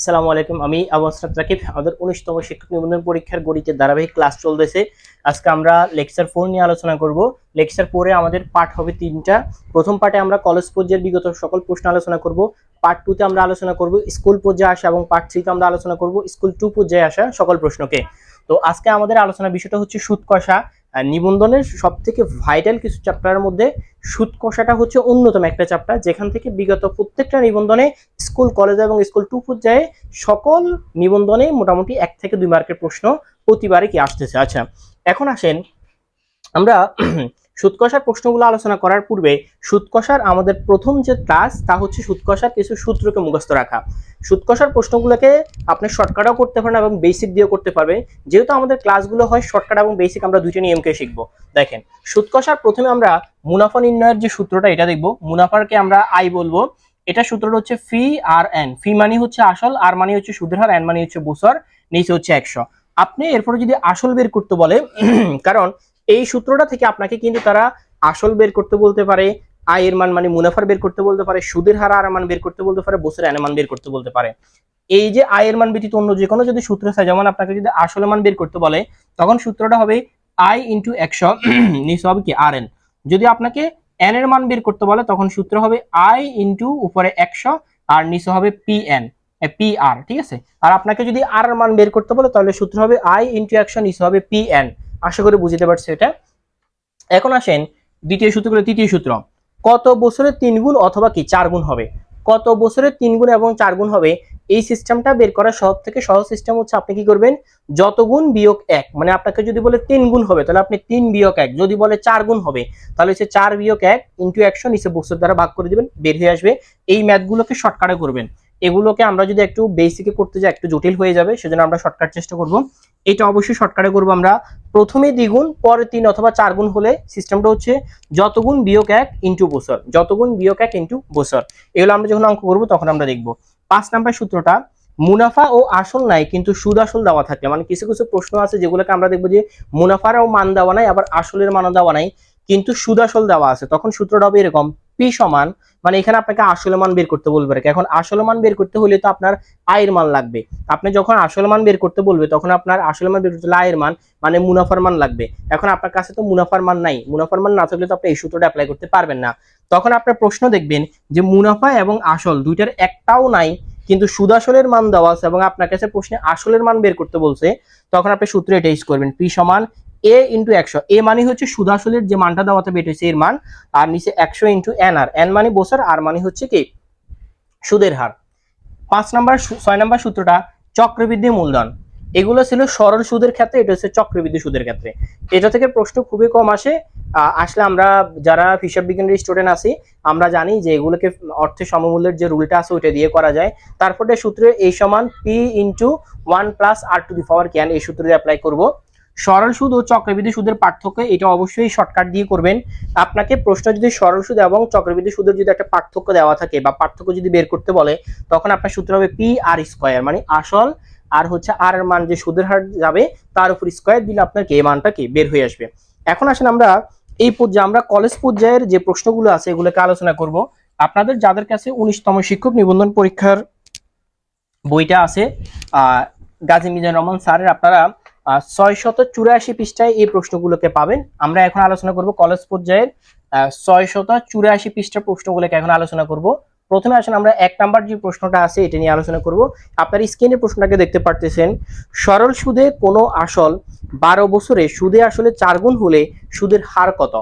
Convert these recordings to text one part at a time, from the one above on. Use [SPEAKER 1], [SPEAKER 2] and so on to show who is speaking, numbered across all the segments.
[SPEAKER 1] আসসালামু আলাইকুম, আমি আবু আসরাত রাকিব, আমাদের উনিশতম শিক্ষক নিবন্ধন পরীক্ষার গণিতের ধারাবাহিক ক্লাস চলতেছে। আজকে আমরা লেকচার ফোর নিয়ে আলোচনা করব। লেকচার ফোরে আমাদের পার্ট হবে তিনটা। প্রথম পার্টে আমরা কলেজ পর্যায়ের বিগত সকল প্রশ্ন আলোচনা করব। পার্ট টুতে আমরা আলোচনা করব স্কুল পর্যায়ে আসা এবং পার্ট থ্রিতে আমরা আলোচনা করব স্কুল টু পর্যায়ে আসা সকল প্রশ্নকে। তো আজকে আমাদের আলোচনা বিষয়টা হচ্ছে সুদ কষা নিবন্ধনের সব থেকে ভাইটাল কিছু চ্যাপ্টারের মধ্যে সুদ কষাটা হচ্ছে অন্যতম একটা চ্যাপ্টার যেখান থেকে বিগত প্রত্যেকটা নিবন্ধনে স্কুল কলেজ এবং স্কুল টু পর্যায়ে সকল নিবন্ধনে মোটামুটি এক থেকে দুই মার্কের প্রশ্ন প্রতিবারে কি আসতেছে। আচ্ছা এখন আসেন আমরা সুৎকষার প্রশ্নগুলো আলোচনা করার পূর্বে সুৎকষার আমাদের প্রথম যে ক্লাস তা হচ্ছে সুৎকষার কিছু সূত্রকে মুখস্থ রাখা। সুৎকষার প্রশ্নগুলোকে আপনি শর্টকাটও করতে পারেন এবং বেসিক দিয়েও করতে পারবেন যেহেতু আমাদের ক্লাসগুলো হয় শর্টকাট এবং বেসিক আমরা দুইটা নিয়মকে শিখব। দেখেন সুৎকষার প্রথমে আমরা মুনাফা নির্ণয়ের যে সূত্রটা, এটা দেখব। মুনাফারকে আমরা আই বলব। এটা সূত্রটা হচ্ছে ফি আর এন ফি মানি হচ্ছে আসল আর মানি হচ্ছে সুদের হার এন মানি হচ্ছে বছর, নিচে হচ্ছে একশো। আপনি এরপরে যদি আসল বের করতে বলে কারণ এই সূত্রটা থেকে আপনাকে কিন্তু তারা আসল বের করতে বলতে পারে আয়ের মান মানে মুনাফার বের করতে বলতে পারে, সুদের হার আর মান বের করতে বলতে পারে এন মান বের করতে বলতে পারে। এই যে আয়ের মান ব্যতীত অন্য যে কোনো যদি সূত্র থাকে, যেমন আপনাকে যদি আসল মান বের করতে বলে, তখন সূত্রটা হবে আই ইন্টু একশো, নিচে হবে কি আর এন। যদি আপনাকে এন এর মান বের করতে বলে, তখন সূত্র হবে আই ইন্টু উপরে একশো আর নিচে হবে পি এন পি আর, ঠিক আছে? আর আপনাকে যদি আর এর মান বের করতে বলে, তাহলে সূত্র হবে আই ইন্টু একশো, নিচে হবে পি এন। আশা করি বুঝতে পারছি এটা। এখন আসেন দ্বিতীয় সূত্র করে তৃতীয় সূত্র। কত বছরে তিন গুণ অথবা কি চার গুণ হবে? কত বছরে তিন গুণ এবং চার গুণ হবে? এই সিস্টেমটা বের করার সব থেকে সহজ সিস্টেম হচ্ছে আপনি কি করবেন? যত গুণ বিয়োগ এক মানে আপনাকে যদি বলে তিন গুণ হবে, তাহলে আপনি তিন বিয়োগ এক, যদি বলে চার গুণ হবে, তাহলে হচ্ছে চার বিয়োগ এক ইন্টু একশো নিচে বছর দ্বারা ভাগ করে দিবেন, বের হয়ে আসবে। এই ম্যাথগুলোকে শর্টকাটে করবেন। এগুলোকে আমরা যদি একটু বেসিকে করতে যাই, একটু জটিল হয়ে যাবে, সেজন্য আমরা শর্টকাট চেষ্টা করব। এটা অবশ্যই শর্টকাটে করব আমরা। প্রথমে দ্বিগুণ, পরে তিন অথবা চার গুণ হলে সিস্টেমটা হচ্ছে যত গুণ বিয়োগ এক ইন্টু বছর। যত গুণ বিয়োগ এক ইন্টু বছর। এগুলো আমরা যখন অঙ্ক করব, তখন আমরা দেখব। পাঁচ নাম্বার সূত্রটা, মুনাফা ও আসল নাই, কিন্তু সুদ আসল দেওয়া থাকে। মানে কিছু কিছু প্রশ্ন আছে যেগুলোকে আমরা দেখব যে মুনাফারও মান দেওয়া নাই, আবার আসলের মানও দেওয়া নাই, কিন্তু সুদ আসল দেওয়া আছে। তখন সূত্রটা হবে এরকম পি সমান মানে এখানে আপনাকে আসলে মান বের করতে বলবে। এখন আসলে মান বের করতে হলে তো আপনার আয়ের মান লাগবে। আপনি যখন আসলে মান বের করতে বলবে, তখন আপনার আসলে মান বের করতে হলে আয়ের মান মানে মুনাফার মান লাগবে। এখন আপনার কাছে তো মুনাফার মান নাই। মুনাফার মান না থাকলে তো আপনি এই সূত্রটা অ্যাপ্লাই করতে পারবেন না। তখন আপনার প্রশ্ন দেখবেন যে মুনাফা এবং আসল দুইটার একটাও নাই, কিন্তু সুদ আসলের মান দেওয়া আছে এবং আপনার কাছে প্রশ্নে আসলের মান বের করতে বলছে, তখন আপনি সূত্র এটা ইউজ করবেন। পি সমান এ ইন্টু একশো। এ মানে হচ্ছে সুদ আসলের যে মানটা দেওয়াতে বের হয়েছে এর মান। আর নিচে একশো ইন্টু এন আর এন মানে বছর, আর মানে হচ্ছে কি? সুদের হার। পাঁচ নাম্বার ছয় নাম্বার সূত্রটা, চক্রবৃদ্ধি মূলধন। এগুলো ছিল সরল সুদের ক্ষেত্রে, এটা হচ্ছে চক্রবৃদ্ধি সুদের ক্ষেত্রে। এটা থেকে প্রশ্ন খুবই কম আসে। আসলে আমরা যারা হিসাব বিজ্ঞানের স্টুডেন্ট আছি, আমরা জানি যে এগুলোকে অর্থের সমমূল্যের যে রুলটা আছে, ওইটা দিয়ে করা যায়। তারপরে সূত্রে এই সমান P into one plus R to the power can এই সূত্র অ্যাপ্লাই করব। সরল সুদ ও চক্রবৃদ্ধি সুদের পার্থক্য এটা অবশ্যই শর্টকাট দিয়ে করবেন। আপনাকে প্রশ্ন যদি সরল সুদ এবং চক্রবৃদ্ধি সুদের যদি একটা পার্থক্য দেওয়া থাকে বা পার্থক্য যদি বের করতে বলে, তখন আপনার সূত্র হবে পি আর স্কোয়ার মানে আসল আর হচ্ছে আর এর মান যে সুদের হার যাবে, তার উপর স্কোয়ার দিলে আপনার কে মানটা কি? বের হয়ে আসবে। এখন আসেন আমরা এই পর্যায়ে আমরা কলেজ পর্যায়ের যে প্রশ্নগুলো আছে, এগুলোকে আলোচনা করব। আপনাদের যাদের কাছে উনিশতম শিক্ষক নিবন্ধন পরীক্ষার বইটা আছে গাজী মিজান রহমান স্যারের, আপনারা ছয় শত চুরাশি পৃষ্ঠায় এই প্রশ্নগুলোকে পাবেন। আমরা এখন আলোচনা করব কলেজ পর্যায়ের ছয় শত চুরাশি পৃষ্ঠার প্রশ্নগুলোকে এখন আলোচনা করব। প্রথমে আসেন আমরা এক নাম্বার যে প্রশ্নটা আছে, এটা নিয়ে আলোচনা করব। আপনার স্ক্রিনে প্রশ্নটাকে দেখতে পারতেছেন, সরল সুদে কোনো আসল বারো বছরে সুদে আসলে চার গুণ হলে সুদের হার কত?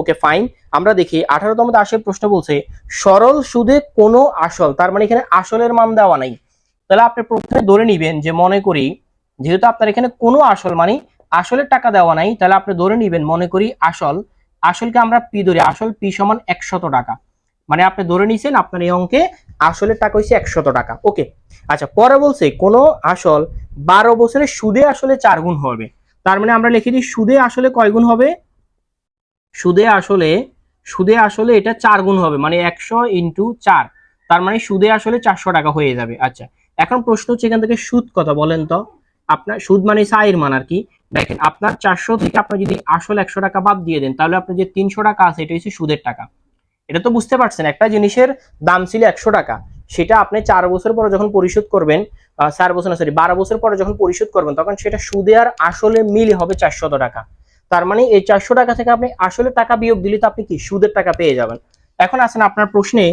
[SPEAKER 1] Okay, fine. আমরা দেখি, আঠারোতম আসে প্রশ্ন বলছে, সরল সুদে কোনো আসল, তার মানে এখানে আসলের মান দেওয়া নাই। তাহলে আপনি প্রথমে ধরে নিবেন যে মনে করি যেহেতু আপনার এখানে কোনো আসল মানে আসলের টাকা দেওয়া নাই, তাহলে আপনি ধরে নিবেন, মনে করি আসল, আসলকে আমরা পি ধরি, আসল পি সমান একশত টাকা। মানে আপনি ধরে নিছেন আপনার এই অঙ্কে আসলের টাকা হচ্ছে একশত টাকা। ওকে আচ্ছা পরে বলছে কোনো আসল বারো বছরের সুদে আসলে চার গুণ হবে। তার মানে আমরা লিখে দিই, সুদে আসলে কয় গুণ হবে? সুদে আসলে সুদে আসলে এটা চার গুণ হবে মানে একশো ইন্টু চার। তার মানে সুদে আসলে চারশো টাকা হয়ে যাবে। আচ্ছা এখন প্রশ্ন হচ্ছে এখান থেকে সুদ কথা বলেন তো। আপনার সুদ মানে চায়ের মান আর কি দেখেন, আপনার চারশো থেকে আপনি যদি আসল একশো টাকা বাদ দিয়ে দেন, তাহলে আপনার যে তিনশো টাকা আছে, এটা হচ্ছে সুদের টাকা। এটা তো বুঝতে পারছেন, একটা জিনিসের দাম ছিল একশো টাকা। সেটা আপনি চার বছর পরে যখন পরিশোধ করবেন চার বছর না সরি বারো বছর পরে যখন পরিশোধ করবেন, তখন সেটা সুদে আর আসলে মিল হবে চারশত টাকা। তার মানে এই চারশো টাকা থেকে আপনি আসলে টাকা বিয়োগ দিলে তো আপনি কি সুদের টাকা পেয়ে যাবেন। এখন আসেন আপনার প্রশ্নে,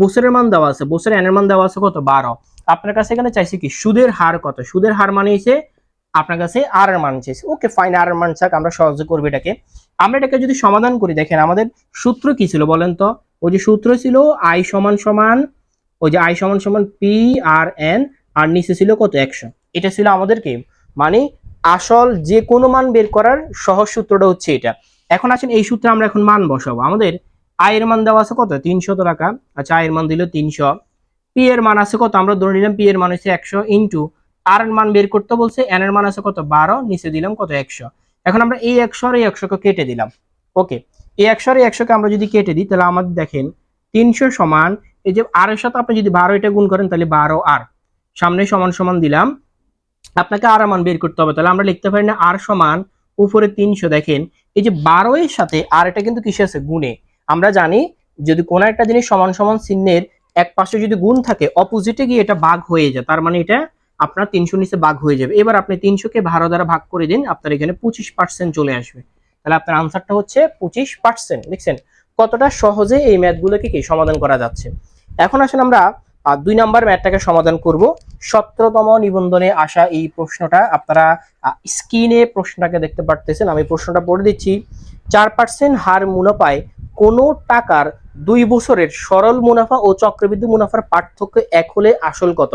[SPEAKER 1] বছরের মান দেওয়া আছে, বছরের এনের মান দেওয়া আছে কত? বারো। আপনার কাছে এখানে চাইছে কি? সুদের হার কত? সুদের হার মানে হচ্ছে আপনার কাছে আর এর মান চাইছে। ওকে ফাইন আর এর মান চাক আমরা সহজে করব এটাকে। আমরা এটাকে যদি সমাধান করি, দেখেন আমাদের সূত্র কি ছিল বলেন তো? ওই যে সূত্র ছিল আই সমান সমান, ওই যে আই সমান সমান পি আর এন আর নিচে ছিল কত? একশো। এটা ছিল আমাদের কি? মানে আসল যে কোনো মান বের করার সহজ সূত্রটা হচ্ছে এটা। এখন আসেন, এই সূত্রে আমরা এখন মান বসাবো। আমাদের আয়ের মান দেওয়া আছে কত? তিনশত টাকা। আচ্ছা আয়ের মান দিল তিনশো। পি এর মান আছে কত? আমরা ধরে নিলাম পি এর মান হচ্ছে একশো ইন্টু আর এর মান বের করতে বলছে এন এর মান আছে কত? বারো, নিচে দিলাম কত? একশো। এখন আমরা এই একশো আর এই একশোকে কেটে দিলাম। ওকে এই একশো আর এই একশোকে আমরা যদি কেটে দিই, তাহলে আমাদের দেখেন তিনশো সমান, এই যে আর এর সাথে আপনি যদি বারো এটা গুণ করেন, তাহলে বারো আর সামনে সমান সমান দিলাম। আপনাকে আর মান বের করতে হবে। তাহলে আমরা লিখতে পারি না আর সমান উপরে তিনশো। দেখেন, এই যে বারো এর সাথে আর এটা কিন্তু কিসে আছে? গুণে। আমরা জানি যদি কোনো একটা জিনিস সমান সমান চিহ্নের এক পাশে যদি গুণ থাকে অপোজিটে গিয়ে এটা ভাগ হয়ে যায়। তার মানে এটা আপনার তিনশো নিচে ভাগ হয়ে যাবে। এবার আপনি তিনশোকে বারো দ্বারা ভাগ করে দিন, আপনার এখানে পঁচিশ পার্সেন্ট চলে আসবে। তাহলে আপনার আনসারটা হচ্ছে পঁচিশ পার্সেন্ট দেখছেন? কতটা সহজে এই ম্যাথগুলোকে কি সমাধান করা যাচ্ছে? এখন আসলে আমরা দুই নাম্বার ম্যাথটাকে সমাধান করব। সতেরোতম নিবন্ধনে আসা এই প্রশ্নটা, আপনারা স্ক্রিনে প্রশ্নটাকে দেখতে পারতেছেন। আমি প্রশ্নটা পড়ে দিচ্ছি। চার পার্সেন্ট হার মুনাফায় কোনো টাকার দুই বছরের সরল মুনাফা ও চক্রবৃদ্ধি মুনাফার পার্থক্য এক হলে আসল কত?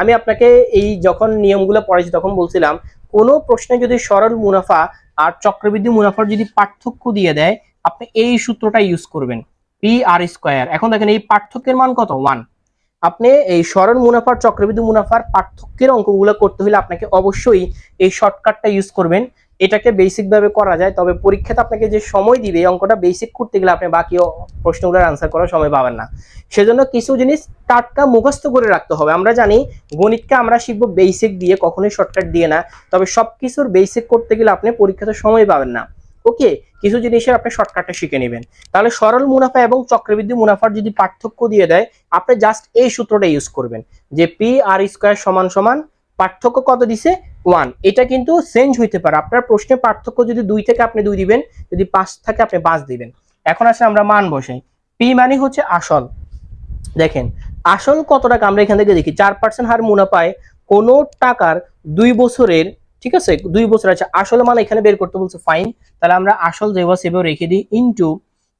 [SPEAKER 1] আমি আপনাকে এই যখন নিয়মগুলো পড়েছি তখন বলছিলাম, কোনো প্রশ্নে যদি সরল মুনাফা আর চক্রবৃদ্ধি মুনাফার যদি পার্থক্য দিয়ে দেয়, আপনি এই সূত্রটা ইউজ করবেন পি আর স্কোয়ার এখন দেখেন এই পার্থক্যের মান কত? ওয়ান আপনি এই সরল মুনাফার, চক্রবৃদ্ধি মুনাফার পার্থক্যের অঙ্কগুলো করতে হলে আপনাকে অবশ্যই এই শর্টকাটটা ইউজ করবেন। এটাকে বেসিক ভাবে করা যায়, তবে পরীক্ষাতে আপনাকে যে সময় দিবে, এই অঙ্কটা বেসিক করতে গেলে আপনি বাকি প্রশ্নগুলোর আনসার করার সময় পাবেন না। সেজন্য কিছু জিনিস টাটকা মুখস্থ করে রাখতে হবে। আমরা জানি গণিতকে আমরা শিখব বেসিক দিয়ে, কখনোই শর্টকাট দিয়ে না। তবে সবকিছুর বেসিক করতে গেলে আপনি পরীক্ষাতে সময় পাবেন না। ওকে কিছু জিনিসের আপনি শর্টকাটটা শিখে নেবেন। তাহলে সরল মুনাফা এবং চক্রবৃদ্ধি মুনাফার যদি পার্থক্য দিয়ে দেয়, আপনি জাস্ট এই সূত্রটা ইউজ করবেন। যে পি আর স্কোয়ার সমান সমান পার্থক্য কত দিছে? ওয়ান এটা কিন্তু চেঞ্জ হইতে পারে। আপনার প্রশ্নের পার্থক্য যদি দুই থেকে আপনি দুই দিবেন, যদি পাঁচ থাকে আপনি পাঁচ দিবেন। এখন আসলে আমরা মান বসাই। পি মানে হচ্ছে আসল। দেখেন, আসল কত টাকা? আমরা এখান থেকে দেখি, চার পার্সেন্ট হার মুনাফায় কোনো টাকার দুই বছরের, ঠিক আছে? দুই বছর আছে। আসল মান এখানে বের করতে বলছে ফাইন তাহলে আমরা আসল যেভাবে সেভাবে রেখে দিই ইনটু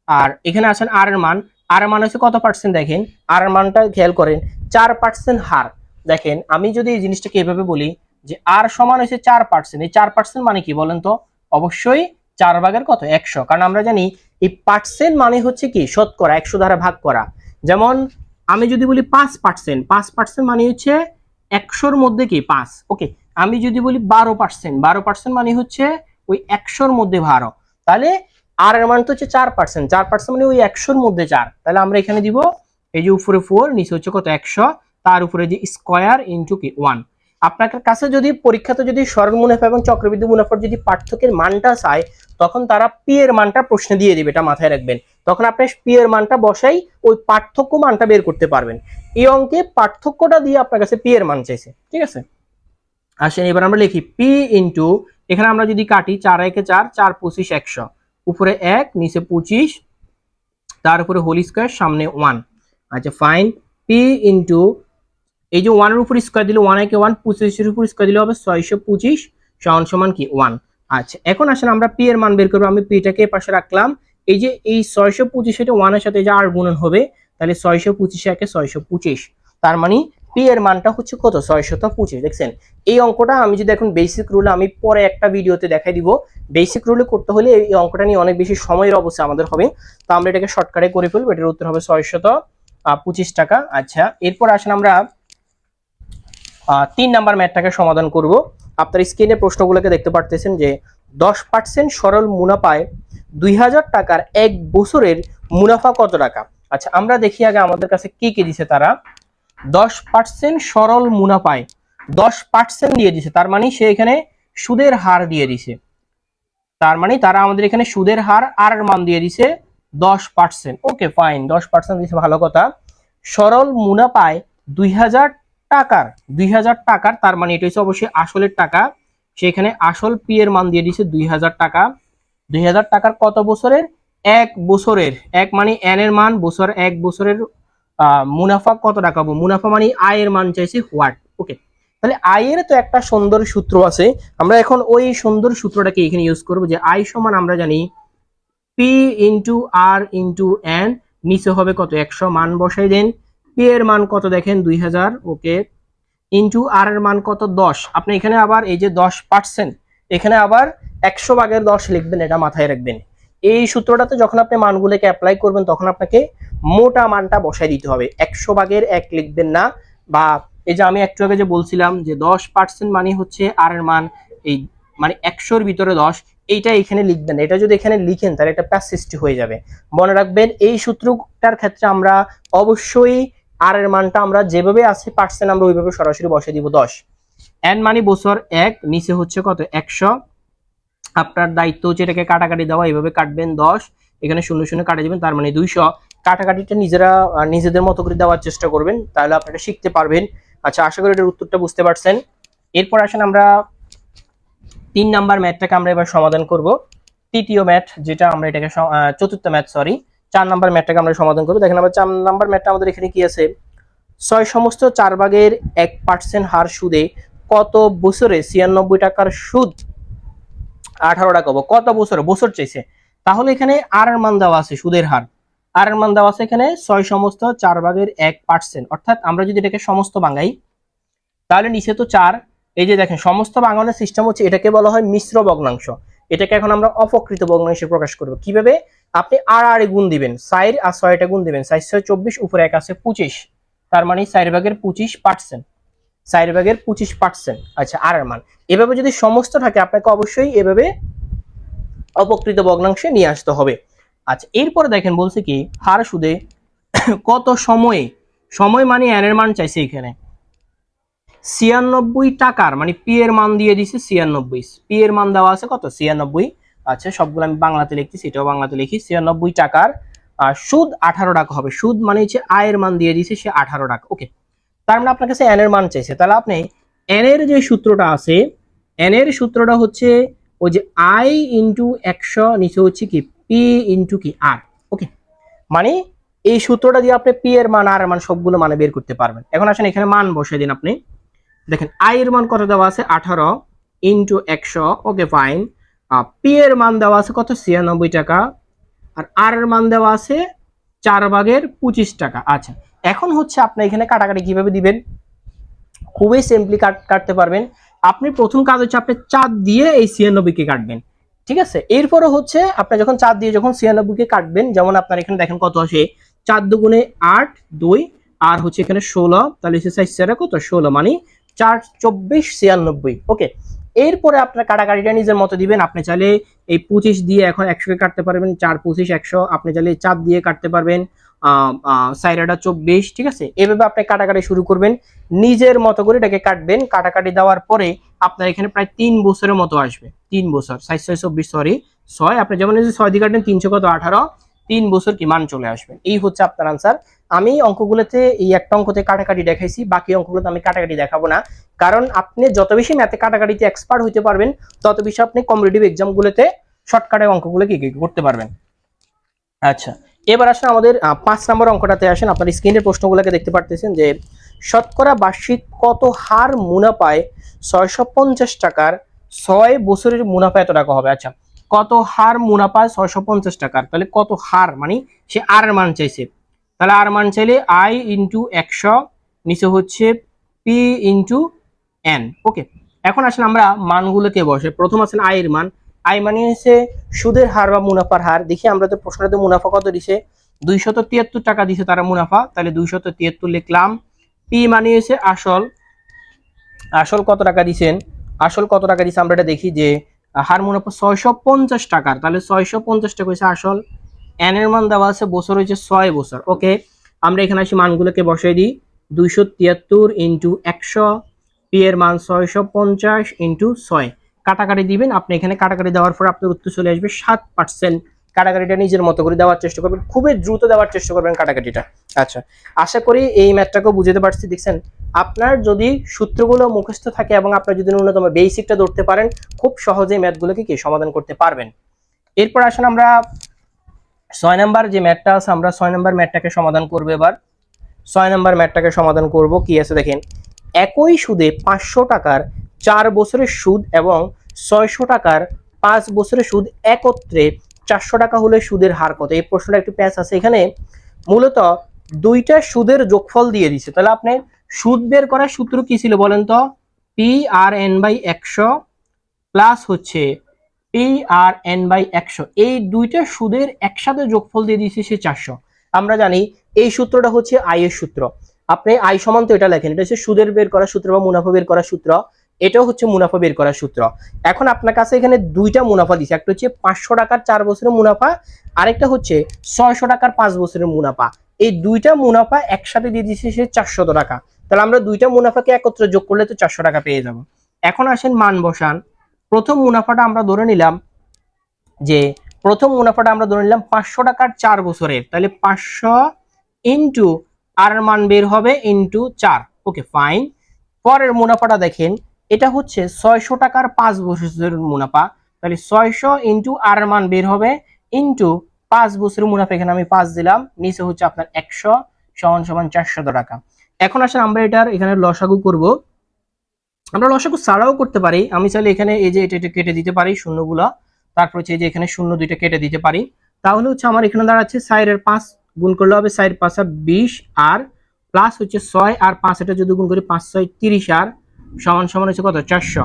[SPEAKER 1] আর এখানে আসেন আর এর মান। আর এর মান হচ্ছে কত পার্সেন্ট দেখেন আর এর মানটা খেয়াল করেন, চার পার্সেন্ট হার। দেখেন, আমি যদি এই জিনিসটাকে এভাবে বলি যে আর সমান হচ্ছে চার পার্সেন্ট এই চার পার্সেন্ট মানে কি বলেন তো? অবশ্যই চার ভাগের কত? একশো। কারণ আমরা জানি এই পার্সেন্ট মানে হচ্ছে কি? শতকরা একশো দ্বারা ভাগ করা। যেমন আমি যদি বলি পাঁচ পার্সেন্ট পাঁচ পার্সেন্ট মানে হচ্ছে একশোর মধ্যে কি? পাঁচ। ওকে, আমি যদি বলি বারো পার্সেন্ট বারো পার্সেন্ট মানে হচ্ছে ওই একশোর মধ্যে বারো তাহলে আর এর মান তো হচ্ছে চার পার্সেন্ট চার পার্সেন্ট মানে ওই একশোর মধ্যে চার। তাহলে আমরা এখানে দিব, এই যে উপরে ফোর নিচে হচ্ছে কত? একশো। তার উপরে যে স্কোয়ার ইন্টু কি ওয়ান আপনার কাছে যদি পরীক্ষাতে যদি সরল মুনাফা এবং চক্রবৃদ্ধি মুনাফার যদি পার্থক্যের মানটা চায়, তখন তারা পি এর মানটা প্রশ্নে দিয়ে দিবে, এটা মাথায় রাখবেন। তখন আপনি পি এর মানটা বসাই ওই পার্থক্য মানটা বের করতে পারবেন। এই অঙ্কে পার্থক্যটা দিয়ে আপনার কাছে পি এর মান চাইছে, ঠিক আছে? আসেন, এবার আমরা লিখি পি ইন্টু এখানে আমরা যদি কাটি চার একে চার চার পঁচিশ একশো। উপরে এক, নিচে পঁচিশ, তার উপরে হোল স্কোয়ার সামনে ওয়ান আচ্ছা ফাইন পি ইন্টু এই যে ওয়ানের উপর স্কোয়ার দিলে ওয়ান একে ওয়ান পঁচিশের উপর স্কোয়ার দিলে হবে ছয়শো পঁচিশ, সমান সমান কি? ওয়ান আচ্ছা এখন আসেন আমরা পি এর মান বের করব। আমি পিটাকে পাশে রাখলাম। এই যে এই ছয়শো পঁচিশ এটা ওয়ানের সাথে যে আর গুণন হবে, তাহলে ছয়শো পঁচিশে একে ছয়শো পঁচিশ। তার মানে পি এর মানটা হচ্ছে কত? ছয়শত পঁচিশ, দেখছেন? এই অঙ্কটা আমি যদি এখন বেসিক রুলে আমি পরে একটা ভিডিওতে দেখাই দিব। বেসিক রুলে করতে হলে এই অঙ্কটা নিয়ে অনেক বেশি সময়ের অবস্থা আমাদের হবে। তো আমরা এটাকে শর্টকাটে করে ফেলব। এটার উত্তর হবে ছয়শত পঁচিশ টাকা। আচ্ছা এরপর আসেন আমরা তিন নাম্বার ম্যাথটাকে সমাধান করব। আপনার স্ক্রিনে প্রশ্নগুলোকে দেখতে পারতেছেন যে, দশ পার্সেন্ট সরল মুনাফায় দুই হাজার টাকার এক বছরের মুনাফা কত টাকা? আচ্ছা আমরা দেখি আগে আমাদের কাছে কি কি দিছে তারা। দশ পার্সেন্ট সরল মুনাফায় দশ পার্সেন্ট দিয়ে দিছে, তার মানে সে এখানে সুদের হার দিয়ে দিছে। তার মানে তারা আমাদের এখানে সুদের হার আর মান দিয়ে দিছে দশ পার্সেন্ট ওকে ফাইন দশ পার্সেন্ট দিছে, ভালো কথা। সরল মুনাফায় দুই হাজার টাকার, দুই হাজার টাকার, তার মানে এটা হচ্ছে অবশ্যই আসলের টাকা। সেখানে আসল পি এর মান দিয়ে দিছে দুই হাজার টাকা। দুই হাজার টাকার কত বছরের? এক বছরের। এক মানে এন এর মান, বছর এক বছরের মুনাফা কত টাকা মুনাফা মানে আয়ের মান চাইছে হোয়াট ওকে তাহলে আয়ের তো একটা সুন্দর সূত্র আছে। আমরা এখন ওই সুন্দর সূত্রটাকে এখানে ইউজ করব যে আয় সমান আমরা জানি P into R into N নিচে হবে কত? একশো মান বসাই দেন। পি এর মান কত দেখেন? দুই হাজার, ওকে। ইন্টু আর এর মান কত? দশ। আপনি এখানে আবার এই যে দশ পার্সেন্ট, এখানে আবার একশো ভাগের দশ লিখবেন, এটা মাথায় রাখবেন। এই সূত্রটাতে যখন আপনি মানগুলোকে অ্যাপ্লাই করবেন, তখন আপনাকে মোটা মানটা বসাই দিতে হবে। একশো ভাগের এক লিখবেন না, বা এই যে আমি একটু আগে যে বলছিলাম যে দশ পার্সেন্ট মানে হচ্ছে আর এর মান, এই মানে একশোর ভিতরে দশ, এইটা এখানে লিখবেন এটা যদি এখানে লিখেন, তাহলে একটা প্যাস সৃষ্টি হয়ে যাবে। মনে রাখবেন, এই সূত্রটার ক্ষেত্রে আমরা অবশ্যই আর এর মানটা আমরা যেভাবে আছে পার্সেন্ট আমরা ওইভাবে সরাসরি বসে দিব দশ। এন মানে বছর এক, নিচে হচ্ছে কত? একশো। আপনার দায়িত্ব হচ্ছে এটাকে কাটাকাটি দেওয়া, এইভাবে কাটবেন দশ। এখানে শূন্য শূন্য কাটা যাবেন তার মানে দুইশো। কাটাকাটিটা নিজেরা নিজেদের মতো করে দেওয়ার চেষ্টা করবেন, তাহলে আপনারা শিখতে পারবেন। আচ্ছা আশা করি এটার উত্তরটা বুঝতে পারছেন। এরপর আসেন আমরা তিন নাম্বার ম্যাথটাকে আমরা এবার সমাধান করব। তৃতীয় ম্যাথ, যেটা আমরা এটাকে চতুর্থ ম্যাথ সরি চার নাম্বার ম্যাথটাকে আমরা সমাধান করব। দেখেন আমরা চার নাম্বার ম্যাথটা আমাদের এখানে কি আছে? ছয় সমস্ত চার ভাগের এক পার্সেন্ট হার সুদে কত বছরে ছিয়ানব্বই টাকার সুদ? আঠারো টাকা কত বছরে? বছর চাইছে। তাহলে এখানে আর এর মান দেওয়া আছে, সুদের হার। আর এর মান দেওয়া আছে এখানে ছয় সমস্ত চার ভাগের এক পার্সেন্ট অর্থাৎ আমরা যদি এটাকে সমস্ত বাঙাই তাহলে নিচে তো চার। এই যে দেখেন, সমস্ত বাঙানোর সিস্টেম হচ্ছে এটাকে বলা হয় মিশ্র ভগ্নাংশ। এটাকে এখন আমরা অপকৃত ভগ্নাংশে প্রকাশ করব। কীভাবে? আপনি আর আর গুণ দিবেন সাইড আর ছয়টা গুণ দিবেন সাইড ছয় চব্বিশ, উপরে এক আছে পঁচিশ। তার মানে চার ভাগের পঁচিশ পার্সেন্ট চার ভাগের পঁচিশ পার্সেন্ট আচ্ছা আর এর মান। এভাবে যদি সমস্ত থাকে, আপনাকে অবশ্যই এভাবে অপকৃত ভগ্নাংশে নিয়ে আসতে হবে। আচ্ছা এরপরে দেখেন, বলছে কি, হার সুদে কত সময়ে, সময় মানে এর মান চাইছে এখানে। ছিয়ানব্বই টাকার মানে পি এর মান দিয়ে দিছে ছিয়ানব্বই। পি এর মান দেওয়া আছে কত? ছিয়ানব্বই। আচ্ছা সবগুলো আমি বাংলাতে লিখছি, সেটাও বাংলাতে লিখি। ছিয়ানব্বই টাকার সুদ আঠারো টাকা হবে। সুদ মানে হচ্ছে আয়ের মান দিয়ে দিছে সে আঠারো টাকা। ওকে তার মানে আপনার কাছে এন এর মান চাইছে। তাহলে আপনি এন এর যে সূত্রটা আছে এন এর সূত্রটা হচ্ছে ওই যে আই ইন্টু একশো, নিচে হচ্ছে কি? পি ইন্টু কি? আর ওকে মানে এই সূত্রটা দিয়ে আপনি পি এর মান আর এর মান, সবগুলো মানে বের করতে পারবেন। এখন আসেন, এখানে মান বসে দিন আপনি। দেখেন আই এর মান কত দেওয়া আছে? আঠারো ইন্টু একশো। ওকে ফাইন পি এর মান দেওয়া আছে কত? ছিয়ানব্বই টাকা। আর আর এর মান দেওয়া আছে চার ভাগের পঁচিশ টাকা। আচ্ছা এখন হচ্ছে আপনি এখানে কাটাকাটি কীভাবে দিবেন? খুবই সিম্পলি কাট, কাটতে পারবেন। আপনি প্রথম কাজ হচ্ছে আপনি চাঁদ দিয়ে এই ছিয়ানব্বইকে কাটবেন। ঠিক আছে? এরপরে হচ্ছে আপনি যখন চাঁদ দিয়ে যখন ছিয়ানব্বইকে কাটবেন, যেমন আপনার এখানে দেখেন কত আসে? চার দুগুণে আট, দুই, আর হচ্ছে এখানে ষোলো, তাহলে কত? ষোলো মানে চার, চব্বিশ, ছিয়ানব্বই। ওকে এরপরে আপনার কাটাকাটিটা নিজের মতো দিবেন। আপনি চাইলে এই পঁচিশ দিয়ে এখন একশোকে কাটতে পারবেন, চার পঁচিশ, একশো। আপনি চাইলে চার দিয়ে কাটতে পারবেন। সাইরাটা চব্বিশ, ঠিক আছে? এভাবে আপনি কাটাকাটি শুরু করবেন। নিজের মতো করে এটাকে কাটবেন। কাটাকাটি দেওয়ার পরে আপনার এখানে প্রায় তিন বছরের মতো আসবে। তিন বছর, সাইজ ছয় চব্বিশ সরি ছয়। আপনি যেমন ছয় দিয়ে কাটবেন, তিনশো কত? আঠারো। তিন বছর কি মান চলে আসবে? এই হচ্ছে আপনার আনসার আমি অঙ্কগুলোতে এই একটা অঙ্কতে কাটাকাটি দেখাইছি, বাকি অঙ্কগুলোতে আমি কাটাকাটি দেখাবো না। কারণ আপনি যত বেশি ম্যাথে কাটাকাটিতে এক্সপার্ট হইতে পারবেন, তত বেশি আপনি কম্পিটিটিভ এক্সামগুলোতে শর্টকাটে অঙ্কগুলো কি করতে পারবেন। আচ্ছা এবার আসেন আমাদের পাঁচ নম্বর অঙ্কটাতে আসেন। আপনার স্ক্রিনের প্রশ্নগুলোকে দেখতে পারতেছেন যে, শতকরা বার্ষিক কত হার মুনাফায় ছয়শো পঞ্চাশ টাকার ছয় বছরের মুনাফা এত টাকা হবে? আচ্ছা কত হার মুনাফায় ছয়শো পঞ্চাশ টাকার? তাহলে কত হার? মানে সে আর মান চাইছে। তাহলে আর মান চাইলে আই ইন্টু একশো, নিচে হচ্ছে পি ইন্টু এন ওকে এখন আসলে আমরা মানগুলোকে বসে, প্রথম আছেন আয়ের মান। আয় মানে হচ্ছে সুদের হার বা মুনাফার হার। দেখি আমরা তো প্রশ্নটাতে মুনাফা কত দিছে? দুইশত তিয়াত্তর টাকা দিছে তারা মুনাফা, তাহলে দুইশত তিয়াত্তর লিখলাম। পি মানে হচ্ছে আসল। আসল কত টাকা দিছেন? আসল কত টাকা দিছে? আমরা এটা দেখি যে হার মুনাফা ছয়শো পঞ্চাশ টাকার। তাহলে ছয়শো পঞ্চাশ টাকা হচ্ছে আসল। এন এর মান দেওয়া আছে বছর হচ্ছে ছয় বছর। ওকে আমরা এখানে আসি মানগুলোকে বসাই দিই। দুইশো তিয়াত্তর ইন্টু একশো পি এর মান ছয়শো পঞ্চাশ ইন্টু ছয়। কাটাকাটি দিবেন, আপনি এখানে কাটাকাটি দেওয়ার পর আপনার উত্তর চলে আসবে সাত পার্সেন্ট কাটাকাটিটা নিজের মতো করে দেওয়ার চেষ্টা করবেন, খুবই দ্রুত দেওয়ার চেষ্টা করবেন কাটাকাটিটা। আচ্ছা আশা করি এই ম্যাথটাকেও বুঝতে পারছি, দেখছেন? আপনার যদি সূত্রগুলো মুখস্থ থাকে এবং আপনার যদি ন্যূনতম বেসিকটা ধরতে পারেন, খুব সহজেই ম্যাথগুলোকে কি সমাধান করতে পারবেন? এরপর আসেন আমরা ছয় নাম্বার যে ম্যাথটা আছে, আমরা ছয় নাম্বার ম্যাথটাকে সমাধান করব এবার। ছয় নাম্বার ম্যাথটাকে সমাধান করব, কি আছে দেখেন? একই সুদে পাঁচশো টাকার চার বছরের সুদ এবং ছয়শো টাকার পাঁচ বছরের সুদ একত্রে চারশো টাকা হলে সুদের হার কত? এই প্রশ্নটা একটু প্যাচ আছে। এখানে মূলত দুইটা সুদের যোগফল দিয়ে দিছে। তাহলে আপনি সুদ বের করার সূত্র কি ছিল বলেন তো? পি আর এন বাই একশো প্লাস হচ্ছে পি আর এন বাই একশো। এই দুইটা সুদের একসাথে যোগফল দিয়ে দিয়েছে সে চারশো। আমরা জানি এই সূত্রটা হচ্ছে আয়ের সূত্র। আপনি আয় সমান তো এটা লেখেন, এটা হচ্ছে সুদের বের করার সূত্র বা মুনাফা বের করার সূত্র, এটাও হচ্ছে মুনাফা বের করার সূত্র। এখন আপনার কাছে এখানে দুইটা মুনাফা দিচ্ছে একটা হচ্ছে পাঁচশো টাকার চার বছরের মুনাফা, আরেকটা হচ্ছে ছয়শো টাকার পাঁচ বছরের মুনাফা। এই দুইটা মুনাফা একসাথে দিয়ে দিচ্ছে সে চারশত টাকা। তাহলে আমরা দুইটা মুনাফাকে একত্রে যোগ করলে তো চারশো টাকা পেয়ে যাব। এখন আসেন মান বসান। প্রথম মুনাফাটা আমরা ধরে নিলাম যে প্রথম মুনাফাটা আমরা ধরে নিলাম পাঁচশো টাকার চার বছরের। তাহলে পাঁচশো ইন্টু আর মান বের হবে ইন্টু চার। Okay, fine. পরের মুনাফাটা দেখেন, এটা হচ্ছে ছয়শো টাকার পাঁচ বছরের মুনাফা। তাহলে ছয়শো ইন্টু আর মান বের হবে ইন্টু পাঁচ বছরের মুনাফা। এখানে আমি পাঁচ দিলাম, নিচে হচ্ছে আপনার একশো সমান সমান চারশত টাকা। এখন আসলে আমরা এটার এখানে লসাগু করব। আমরা লসাগু ছাড়াও করতে পারি। আমি চাইলে এখানে এই যে এটা এটা কেটে দিতে পারি শূন্যগুলা। তারপর হচ্ছে এই যে এখানে শূন্য দুইটা কেটে দিতে পারি। তাহলে হচ্ছে আমার এখানে দাঁড়াচ্ছে সাইরের পাঁচ গুণ করলে হবে সাইড পাঁচ বিশ আর প্লাস হচ্ছে ছয় আর পাঁচ এটা যদি গুণ করি পাঁচ, ছয়, তিরিশ আর সমান সমান হচ্ছে কত? চারশো।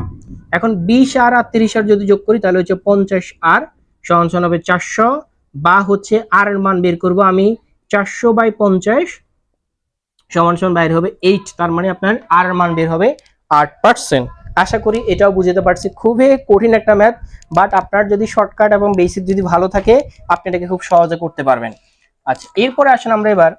[SPEAKER 1] এখন বিশ আর আর তিরিশ আর যদি যোগ করি তাহলে হচ্ছে পঞ্চাশ আর সমান সমান হবে চারশো। বা হচ্ছে আর এর মান বের করব আমি চারশো বাই পঞ্চাশ সমান সমান বাইর হবে এইট তার মানে আপনার আর এর মান বের হবে আট পার্সেন্ট আশা করি এটাও বুঝতে পারছি। খুবই কঠিন একটা ম্যাথ বাট আপনার যদি শর্টকাট এবং বেসিক যদি ভালো থাকে, আপনি এটাকে খুব সহজে করতে পারবেন। আচ্ছা এরপরে আসেন আমরা এবার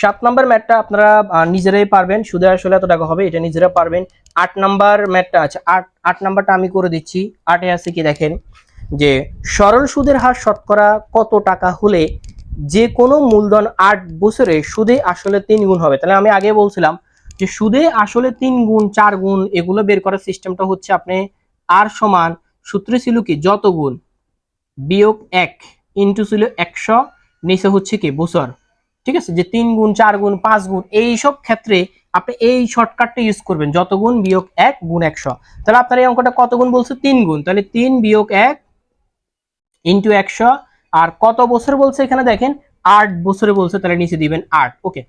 [SPEAKER 1] সাত নাম্বার ম্যাথটা আপনারা নিজেরাই পারবেন। সুদে আসলে এত টাকা হবে, এটা নিজেরা পারবেন। আট নাম্বার ম্যাথটা আছে আট আট নাম্বারটা আমি করে দিচ্ছি। আটে আছে কি দেখেন? যে, সরল সুদের হার শতকরা কত টাকা হলে যে কোনো মূলধন আট বছরে সুদে আসলে তিন গুণ হবে। তাহলে আমি আগে বলছিলাম যে সুদে আসলে তিন গুণ, চার গুণ এগুলো বের করার সিস্টেমটা হচ্ছে আপনি আর সমান সূত্রে ছিল কি? যত গুণ? বিয়োগ এক ইন্টু ছিল একশো, নিচে হচ্ছে কি? বছর। ঠিক আছে? যে তিন গুণ, চার গুণ, পাঁচ গুণ, এইসব ক্ষেত্রে আপনি এই শর্টকাটটা ইউজ করবেন। যত গুণ বিয়োগ এক গুণ একশো। তাহলে আপনার এই অঙ্কটা কত গুণ বলছে? তিন গুণ। তাহলে তিন বিয়োগ এক ইন্টু একশো আর কত বছর বলছে এখানে দেখেন? আট বছরে বলছে, তাহলে নিচে দিবেন আট। ওকে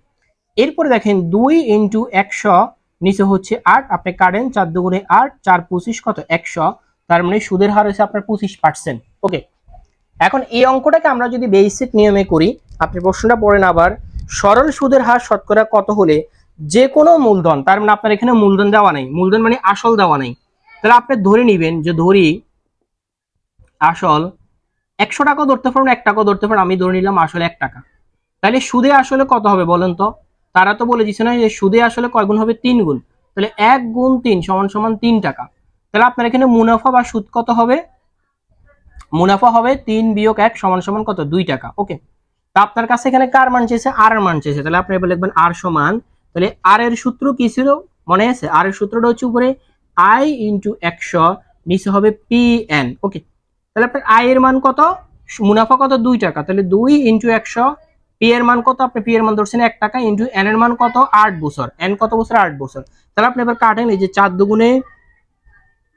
[SPEAKER 1] এরপরে দেখেন দুই ইন্টু একশো, নিচে হচ্ছে আট, আপনি কাটেন চার দুগুণে আট, চার পঁচিশ কত? একশো। তার মানে সুদের হার হচ্ছে আপনার পঁচিশ পার্সেন্ট ওকে এখন এই অঙ্কটাকে আমরা যদি বেসিক নিয়মে করি, আপনি প্রশ্নটা পড়েন আবার, সরল সুদের হার শতকরা কত হলে যে কোনো মূলধন, তার মানে আপনার এখানে মূলধন দেওয়া নেই, মূলধন মানে আসল দেওয়া নেই। তাহলে আপনি ধরে নিবেন যে ধরি আসল একশো টাকা ধরতে পারেন এক টাকা ধরতে পারেন আমি ধরে নিলাম আসলে এক টাকা। তাহলে সুদে আসলে কত হবে বলেন তো? তারা তো বলে দিচ্ছে না যে সুদে আসলে কয় গুণ হবে? তিন গুণ। তাহলে এক গুণ তিন সমান সমান তিন টাকা। তাহলে আপনার এখানে মুনাফা বা সুদ কত হবে? মুনাফা হবে তিন বিয়োগ এক সমান সমান কত? দুই টাকা। ওকে। তা আপনার কাছে এখানে কার মান চেয়েছে? আর এর মান চেয়েছে। তাহলে আপনি এবার লিখবেন আর সমান। তাহলে আর এর সূত্র কি ছিল? মনে আছে? আর এর সূত্রটা হচ্ছে উপরে আই ইন্টু একশো, নিচে হবে পি এন ওকে। তাহলে আপনার আই এর মান কত? মুনাফা কত? দুই টাকা। তাহলে দুই ইন্টু একশো পি এর মান কত? আপনি পি এর মান ধরছেন এক টাকা ইন্টু এন এর মান কত? আট বছর। এন কত বছর? আট বছর। তাহলে আপনি এবার কাটেন, এই যে চার দুগুণে,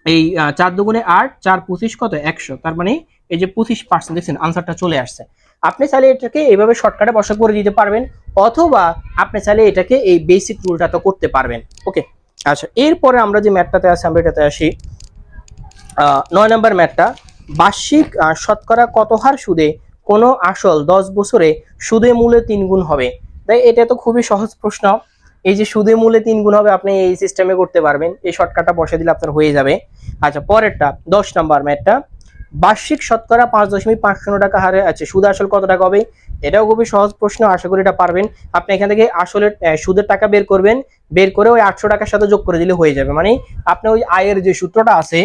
[SPEAKER 1] এই চার দুগুণে আট, চার পঁচিশ কত? একশো। তার মানে এই যে পঁচিশ পার্সেন্ট দেখছেন আনসারটা চলে আসছে। আপনি চাইলে এটাকে এইভাবে শর্টকাটে বসা করে দিতে পারবেন, অথবা আপনি চাইলে এটাকে এই বেসিক রুলটা তো করতে পারবেন। ওকে আচ্ছা এরপরে আমরা যে ম্যাথটাতে আসি, আমরা এটাতে আসি। নয় নম্বর ম্যাথটা বার্ষিক শতকরা কত হার সুদে কোনো আসল দশ বছরে সুদে মূলে তিন গুণ হবে। তাই এটা তো খুবই সহজ প্রশ্ন। এই যে সুদে মূলে তিন গুণ হবে, আপনি এই সিস্টেমে করতে পারবেন। এই শর্টকাটটা বসে দিলে আপনার হয়ে যাবে। আচ্ছা পরেরটা, দশ নম্বর ম্যাথটা বার্ষিক শতকরা পাঁচ দশমিক পাঁচ শূন্য টাকা হারে আছে সুদ আসল কত টাকা হবে? এটাও খুবই সহজ প্রশ্ন, আশা করি এটা পারবেন। আপনি এখান থেকে আসলে সুদের টাকা বের করবেন। বের করে ওই আটশো টাকার সাথে যোগ করে দিলে হয়ে যাবে। মানে আপনি ওই আয়ের যে সূত্রটা আছে,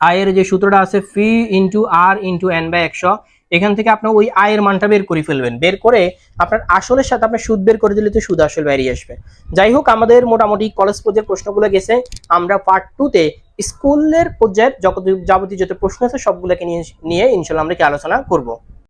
[SPEAKER 1] আয়ের যে সূত্রটা আছে P into R into N by একশো এখান থেকে আপনার ওই আয়ের মানটা বের করে ফেলবেন। বের করে আপনার আসলের সাথে আপনার সুদ বের করে দিলে তো সুদ আসল বেরিয়ে আসবে। যাই হোক, আমাদের মোটামুটি কলেজ পর্যায়ের প্রশ্নগুলো গেছে। আমরা পার্ট টুতে স্কুলের পর্যায়ের যাবতীয় যত প্রশ্ন আছে সবগুলোকে নিয়ে নিয়ে ইনশাল্লাহ আমরা কি আলোচনা করব।